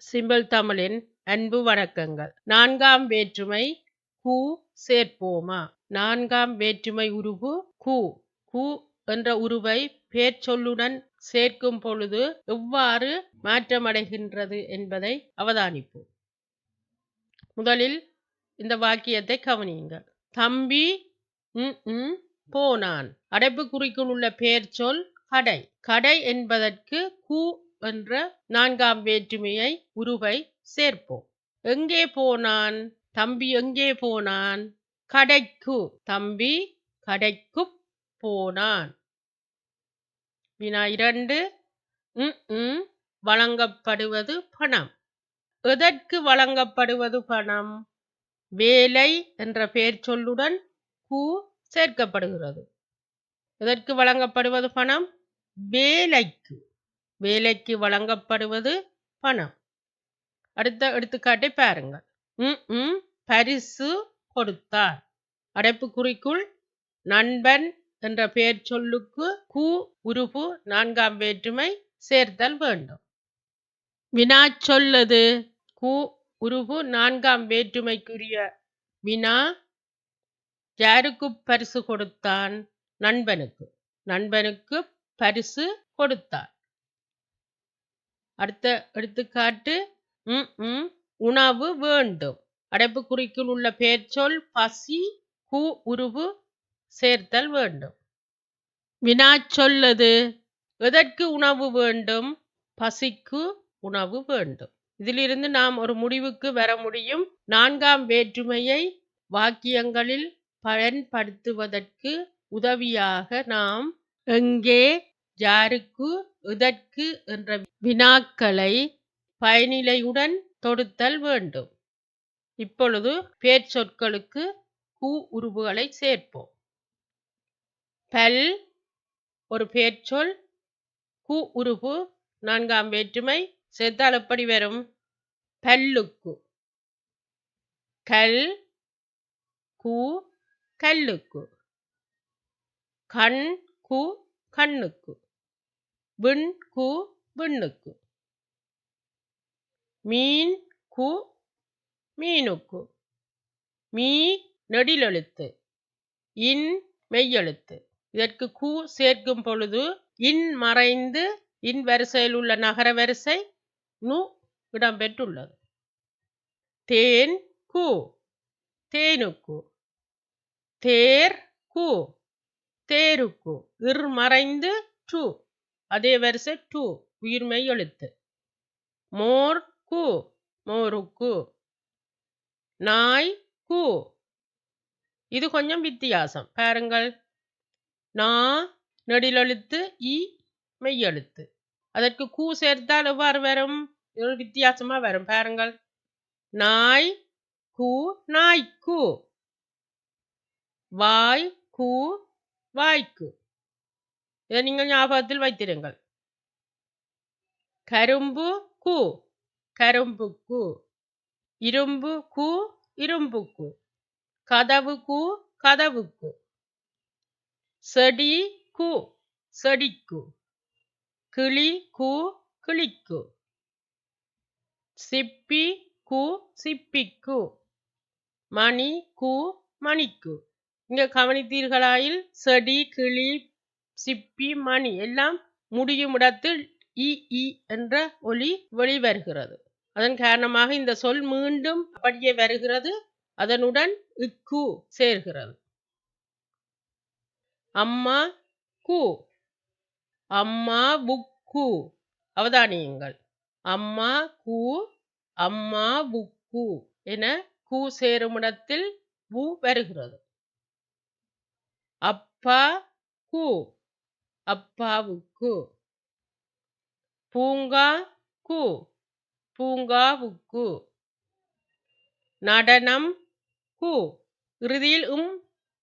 Simple தமிழின் அன்பு வணக்கங்கள். நான்காம் வேற்றுமை கு சேர்ப்போமா? நான்காம் வேற்றுமை உருவு கு. கு என்ற உருவை பேர்ச்சொல்லுடன் சேர்க்கும் பொழுது எவ்வாறு மாற்றமடைகின்றது என்பதை அவதானிப்போம். முதலில் இந்த வாக்கியத்தை கவனியுங்கள். தம்பி ம், ம், போனான். அடைப்புக்குறிக்குள் உள்ள பெயர்ச்சொல் கடை. கடை என்பதற்கு கு என்ற நான்காம் வேற்றுமையை உருவை சேர்ப்போம். எங்கே போனான்? தம்பி எங்கே போனான்? கடைக்கு. தம்பி கடைக்கு போனான். வினா இரண்டு. வழங்கப்படுவது பணம். எதற்கு வழங்கப்படுவது பணம்? வேலை என்ற பெயர் சொல்லுடன் கு சேர்க்கப்படுகிறது. எதற்கு வழங்கப்படுவது பணம்? வேலைக்கு. வேலைக்கு வழங்கப்படுவது பணம். அடுத்த எடுத்துக்காட்டை பாருங்கள். ம், ம், பரிசு கொடுத்தார். அடைப்புக்குறிக்குள் நண்பன் என்ற பெயர் சொல்லுக்கு கு உருபு நான்காம் வேற்றுமை சேர்த்தல் வேண்டும். வினா சொல்லது கு உருபு நான்காம் வேற்றுமைக்குரிய வினா யாருக்கு பரிசு கொடுத்தான்? நண்பனுக்கு. நண்பனுக்கு பரிசு கொடுத்தான் அடுத்த எடுத்துக்காட்டு ம், உணவு வேண்டும். அடைப்புக்குறிக்குள் உள்ள பெயர்ச்சொல் பசி கு உருவு சேர்த்தல் வேண்டும். வினா சொல்லது எதற்கு உணவு வேண்டும்? பசிக்கு உணவு வேண்டும். இதிலிருந்து நாம் ஒரு முடிவுக்கு வர முடியும். நான்காம் வேற்றுமையை வாக்கியங்களில் பயன்படுத்துவதற்கு உதவியாக நாம் எங்கே யாருக்கு இதற்கு என்ற வினாக்களை பயனிலையுடன் தொடுத்தல் வேண்டும். இப்பொழுது பேர்ச்சொற்களுக்கு கு உருவுகளை சேர்ப்போம். பல் ஒரு பேர்ச்சொல். கு உருவு நான்காம் வேற்றுமை சேர்த்தால் எப்படி வரும். பல்லுக்கு. கல் கு கல்லுக்கு. கண் கு கண்ணுக்கு. விண் கு விண்ணுக்கு. மீன் கு மீனுக்கு. மீ நெடிலெழுத்து. இன் மெய்யெழுத்து. இதற்கு கு சேர்க்கும் பொழுது இன் மறைந்து இன் வரிசையில் உள்ள நகர வரிசை நு இடம்பெற்றுள்ளது. தேன் கு தேனுக்கு. தேர் கு தேருக்கு. இர் மறைந்து டு அதே வரிசை டு உயிர்மை எழுத்து. மோர் கு மோருக்கு நாய் கு. இது கொஞ்சம் வித்தியாசம். பாருங்கள். நா நெடிலெழுத்து இ மெய்யெழுத்து. அதற்கு கூ சேர்த்தால் எவ்வாறு வரும்? இது வித்தியாசமா வரும். பாருங்கள். நாய் கூ நாய்க்கு வாய் கூ வாய்க்கு இதை நீங்கள் ஞாபகத்தில் வைத்திருங்கள். கரும்பு கு. கரும்புக்கு இரும்பு கு இரும்புக்கு கதவு கு கதவுக்கு செடி கு செடிக்கு கிளி கு கிளிக்கு சிப்பி கு சிப்பிக்கு மணி கு மணிக்கு இங்கே கவனித்தீர்களாயில் செடி கிளி சிப்பி மணி எல்லாம் முடியும் இடத்தில் இ இ என்ற ஒலி வெளிவருகிறது. அதன் காரணமாக இந்த சொல் மீண்டும் அப்படியே வருகிறது. அதனுடன் இக்கு சேர்கிறது. அம்மா கு. அம்மா புக்கு. அவதானியுங்கள். அம்மா கு. அம்மா புக்கு என கு சேரும் இடத்தில் வு வருகிறது. அப்பா கு. அப்பாவுக்கு பூங்கா கு. பூங்காவுக்கு நடனம் கு. இறுதியில் உம்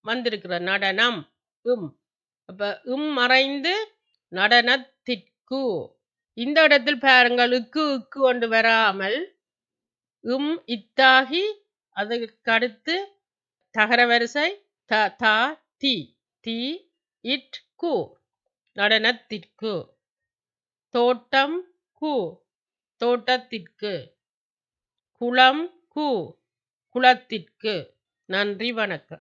வந்திருக்கிற நடனம் உம் அப்ப உம் மறைந்து நடனத்திற்கு. இந்த இடத்தில் பாருங்கள் இக்கு இக்கு கொண்டு வராமல் உம் இத்தாகி அதற்கடுத்து தகர வரிசை த தா தி. தி இட் கு. நடனத்திற்கு. தோட்டம் கு. தோட்டத்திற்கு. குளம் கு. குளத்திற்கு. நன்றி வணக்கம்.